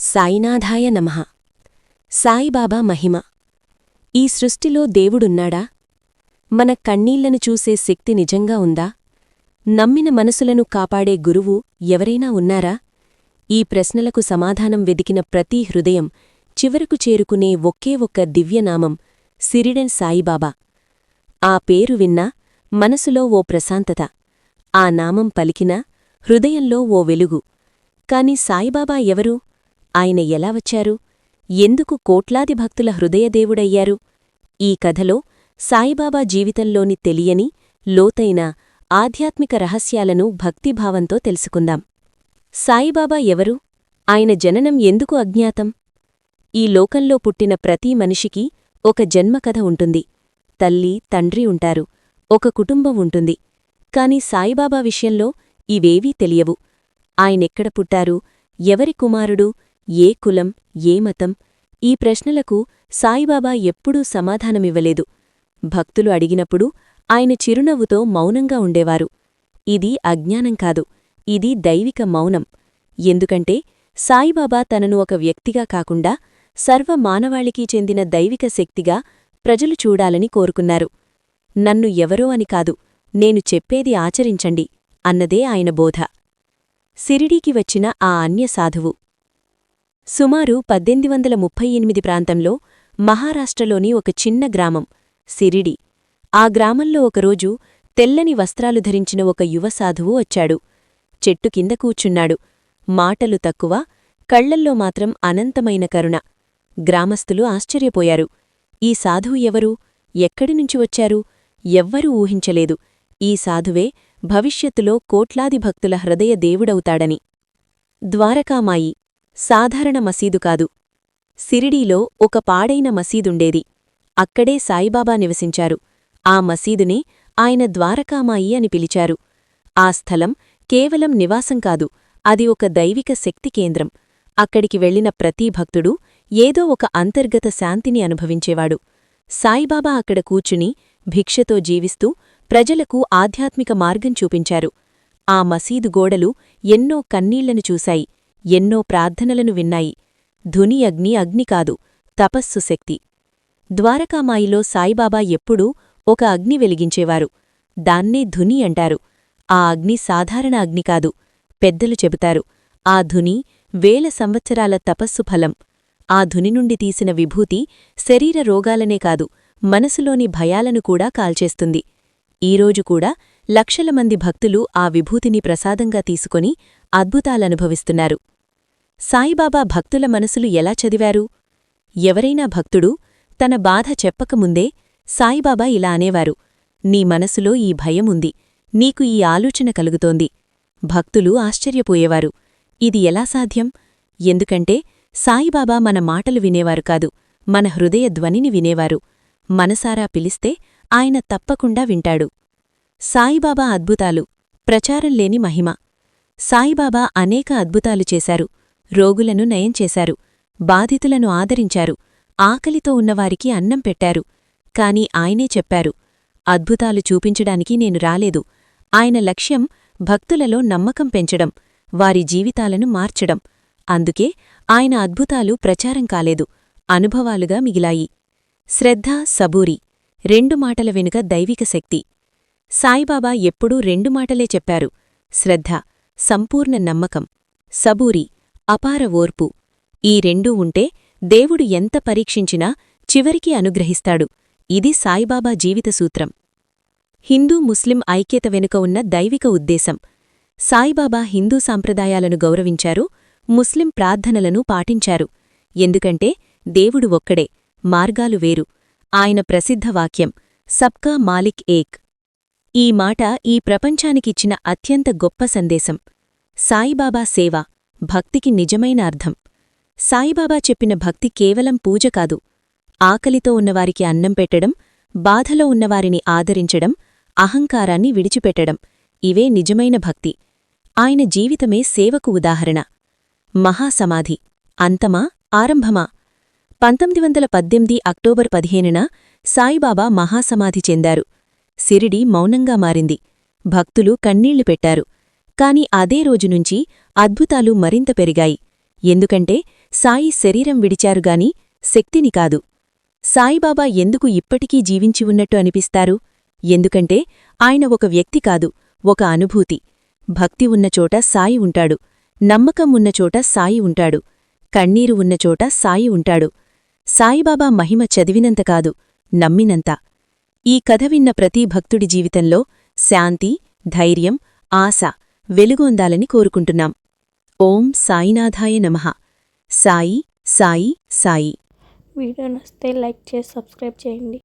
సాయినాథాయ నమః. సాయిబాబా మహిమ. ఈ సృష్టిలో దేవుడున్నాడా? మన కన్నీళ్ళను చూసే శక్తి నిజంగా ఉందా? నమ్మిన మనసులను కాపాడే గురువు ఎవరైనా ఉన్నారా? ఈ ప్రశ్నలకు సమాధానం వెదికిన ప్రతి హృదయం చివరకు చేరుకునే ఒకే ఒక్క దివ్యనామం సిరిడెన్ సాయిబాబా. ఆ పేరు విన్నా మనసులో ఓ ప్రశాంతత ఆ నామం పలికినా హృదయంలో ఓ వెలుగు. కాని సాయిబాబా ఎవరు? ఆయన ఎలా వచ్చారు? ఎందుకు కోట్లాది భక్తుల హృదయదేవుడయ్యారు ఈ కథలో సాయిబాబా జీవితంలోని తెలియని లోతైన ఆధ్యాత్మిక రహస్యాలను భక్తిభావంతో తెలుసుకుందాం. సాయిబాబా ఎవరు? ఆయన జననం ఎందుకు అజ్ఞాతం? ఈ లోకంలో పుట్టిన ప్రతి మనిషికి ఒక జన్మకథ ఉంటుంది. తల్లి తండ్రి ఉంటారు. ఒక కుటుంబం ఉంటుంది. కాని సాయిబాబా విషయంలో ఇవేవీ తెలియవు. ఆయనెక్కడ పుట్టారు? ఎవరి కుమారుడు? ఏ కులం ఏ మతం? ఈ ప్రశ్నలకు సాయిబాబా ఎప్పుడూ సమాధానమివ్వలేదు. భక్తులు అడిగినప్పుడు ఆయన చిరునవ్వుతో మౌనంగా ఉండేవారు. ఇది అజ్ఞానం కాదు ఇది దైవిక మౌనం. ఎందుకంటే సాయిబాబా తనను ఒక వ్యక్తిగా కాకుండా సర్వ మానవాళికి చెందిన దైవిక శక్తిగా ప్రజలు చూడాలని కోరుకున్నారు. నన్ను ఎవరో అని కాదు నేను చెప్పేది ఆచరించండి అన్నదే ఆయన బోధ. సిరిడీకి వచ్చిన ఆ అన్య సాధువు. సుమారు పద్దెనిమిది వందల ముప్పై ఎనిమిది ప్రాంతంలో మహారాష్ట్రలోని ఒక చిన్న గ్రామం సిరిడి. ఆ గ్రామంలో ఒకరోజు తెల్లని వస్త్రాలు ధరించిన ఒక యువ సాధువు వచ్చాడు. చెట్టు కింద కూచున్నాడు మాటలు తక్కువ కళ్ళల్లో మాత్రం అనంతమైన కరుణ. గ్రామస్తులు ఆశ్చర్యపోయారు. ఈ సాధువు ఎవరు? ఎక్కడినుంచి వచ్చారు? ఎవ్వరూ ఊహించలేదు. ఈ సాధువే భవిష్యత్తులో కోట్లాది భక్తుల హృదయ దేవుడవుతాడని. ద్వారకామాయి సాధారణ మసీదు కాదు. సిరిడీలో ఒక పాడైన మసీదుండేది. అక్కడే సాయిబాబా నివసించారు. ఆ మసీదునే ఆయన ద్వారకామాయి అని పిలిచారు. ఆ స్థలం కేవలం నివాసం కాదు అది ఒక దైవిక శక్తి కేంద్రం. అక్కడికి వెళ్ళిన ప్రతి భక్తుడు ఏదో ఒక అంతర్గత శాంతిని అనుభవించేవాడు. సాయిబాబా అక్కడ కూచుని భిక్షతో జీవిస్తూ ప్రజలకు ఆధ్యాత్మిక మార్గం చూపించారు. ఆ మసీదు గోడలు ఎన్నో కన్నీళ్ళను చూశాయి. ఎన్నో ప్రార్థనలను విన్నాయి. ధుని అగ్ని అగ్ని కాదు తపస్సు శక్తి. ద్వారకామాయిలో సాయిబాబా ఎప్పుడూ ఒక అగ్ని వెలిగించేవారు. దాన్నే ధుని అంటారు. ఆ అగ్ని సాధారణ అగ్ని కాదు పెద్దలు చెబుతారు. ఆ ధుని వేల సంవత్సరాల తపస్సు ఫలం. ఆ ధుని నుండి తీసిన విభూతి శరీర రోగాలనే కాదు మనసులోని భయాలను కూడా కాల్చేస్తుంది. ఈరోజు కూడా లక్షల మంది భక్తులు ఆ విభూతిని ప్రసాదంగా తీసుకొని అద్భుతాలనుభవిస్తున్నారు. సాయిబాబా భక్తుల మనసులు ఎలా చదివారు? ఎవరైనా భక్తుడు తన బాధ చెప్పకముందే సాయిబాబా ఇలా అనేవారు నీ మనసులో ఈ భయముంది నీకు ఈ ఆలోచన కలుగుతోంది. భక్తులు ఆశ్చర్యపోయేవారు ఇది ఎలా సాధ్యం? ఎందుకంటే సాయిబాబా మన మాటలు వినేవారు కాదు మన హృదయ ధ్వనిని వినేవారు. మనసారా పిలిస్తే ఆయన తప్పకుండా వింటాడు. సాయిబాబా అద్భుతాలు. ప్రచారం లేని మహిమ. సాయిబాబా అనేక అద్భుతాలు చేశారు. రోగులను నయం చేశారు. బాధితులను ఆదరించారు. ఆకలితో ఉన్నవారికి అన్నం పెట్టారు. కాని ఆయనే చెప్పారు అద్భుతాలు చూపించడానికి నేను రాలేదు. ఆయన లక్ష్యం భక్తులలో నమ్మకం పెంచడం వారి జీవితాలను మార్చడం. అందుకే ఆయన అద్భుతాలు ప్రచారం కాలేదు. అనుభవాలుగా మిగిలాయి. శ్రద్ధ సబూరి. రెండు మాటల వెనుక దైవిక శక్తి. సాయిబాబా ఎప్పుడూ రెండు మాటలే చెప్పారు. శ్రద్ధ సంపూర్ణ నమ్మకం సబూరి అపార ఓర్పు. ఈ రెండూ ఉంటే దేవుడు ఎంత పరీక్షించినా చివరికి అనుగ్రహిస్తాడు. ఇది సాయిబాబా జీవిత సూత్రం. హిందూ ముస్లిం ఐక్యత వెనుక ఉన్న దైవిక ఉద్దేశం. సాయిబాబా హిందూ సాంప్రదాయాలను గౌరవించారు ముస్లిం ప్రార్థనలను పాటించారు. ఎందుకంటే దేవుడు ఒక్కడే మార్గాలు వేరు. ఆయన ప్రసిద్ధ వాక్యం సబ్కా మాలిక్ ఏక్. ఈ మాట ఈ ప్రపంచానికిచ్చిన అత్యంత గొప్ప సందేశం. సాయిబాబా సేవ భక్తికి నిజమైన అర్థం. సాయిబాబా చెప్పిన భక్తి కేవలం పూజ కాదు. ఆకలితో ఉన్నవారికి అన్నం పెట్టడం బాధలో ఉన్నవారిని ఆదరించడం అహంకారాన్ని విడిచిపెట్టడం ఇవే నిజమైన భక్తి. ఆయన జీవితమే సేవకు ఉదాహరణ. మహాసమాధి. అంతమా? ఆరంభమా? పంతొమ్మిది వందల పద్దెనిమిది అక్టోబర్ పదిహేనున సాయిబాబా మహాసమాధి చెందారు. సిరిడి మౌనంగా మారింది. భక్తులు కన్నీళ్ళు పెట్టారు. కాని అదే రోజునుంచి అద్భుతాలు మరింత పెరిగాయి. ఎందుకంటే సాయి శరీరం విడిచారుగాని శక్తిని కాదు. సాయిబాబా ఎందుకు ఇప్పటికీ జీవించి ఉన్నట్టు అనిపిస్తారు? ఎందుకంటే ఆయన ఒక వ్యక్తి కాదు ఒక అనుభూతి. భక్తి ఉన్నచోట సాయి ఉంటాడు. నమ్మకం ఉన్నచోట సాయి ఉంటాడు. కన్నీరు ఉన్నచోట సాయి ఉంటాడు. సాయిబాబా మహిమ చదివినంత కాదు నమ్మినంత. ఈ కథ విన్న ప్రతి భక్తుడి జీవితంలో శాంతి ధైర్యం ఆశ వెలుగొందాలని కోరుకుంటున్నాం. ఓం సాయినాథాయ నమః. సాయి సాయి సాయి. వీడియో నచ్చితే లైక్ చేసి సబ్స్క్రైబ్ చేయండి.